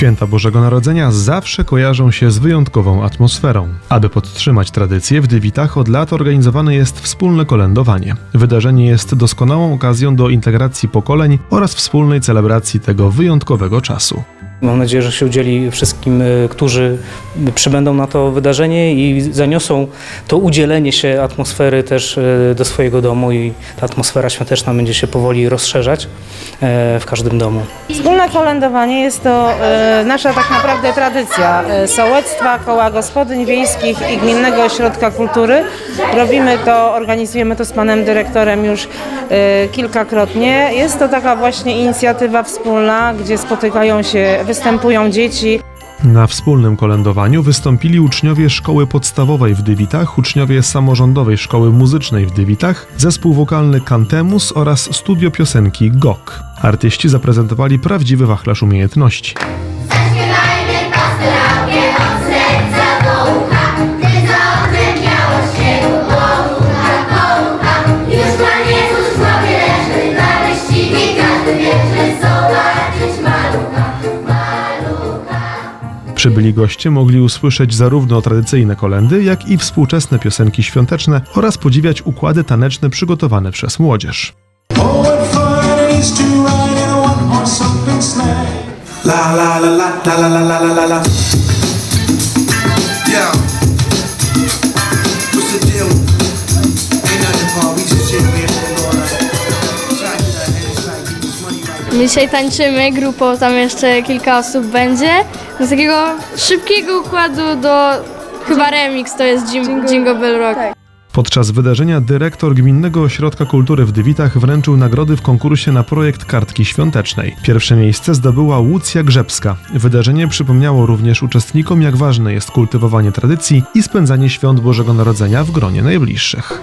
Święta Bożego Narodzenia zawsze kojarzą się z wyjątkową atmosferą. Aby podtrzymać tradycję, w Dywitach od lat organizowane jest wspólne kolędowanie. Wydarzenie jest doskonałą okazją do integracji pokoleń oraz wspólnej celebracji tego wyjątkowego czasu. Mam nadzieję, że się udzieli wszystkim, y, którzy przybędą na to wydarzenie i zaniosą to udzielenie się atmosfery też y, do swojego domu i ta atmosfera świąteczna będzie się powoli rozszerzać e, w każdym domu. Wspólne kolędowanie jest to e, nasza tak naprawdę tradycja e, sołectwa, koła gospodyń wiejskich i Gminnego Ośrodka Kultury. Robimy to, organizujemy to z panem dyrektorem już kilkakrotnie. Jest to taka właśnie inicjatywa wspólna, gdzie spotykają się, występują dzieci, Na wspólnym kolędowaniu wystąpili uczniowie szkoły podstawowej w Dywitach, uczniowie samorządowej szkoły muzycznej w Dywitach, zespół wokalny Cantemus oraz studio piosenki GOK. Artyści zaprezentowali prawdziwy wachlarz umiejętności. Przybyli goście mogli usłyszeć zarówno tradycyjne kolendy, jak i współczesne piosenki świąteczne oraz podziwiać układy taneczne przygotowane przez młodzież. La la la la la la la la la My dzisiaj tańczymy grupą, tam jeszcze kilka osób będzie. Z takiego szybkiego układu do chyba remix to jest Jim, Jingle Bell Rock. Podczas wydarzenia dyrektor Gminnego Ośrodka Kultury w Dywitach wręczył nagrody w konkursie na projekt kartki świątecznej. Pierwsze miejsce zdobyła Łucja Grzebska. Wydarzenie przypomniało również uczestnikom, jak ważne jest kultywowanie tradycji i spędzanie świąt Bożego Narodzenia w gronie najbliższych.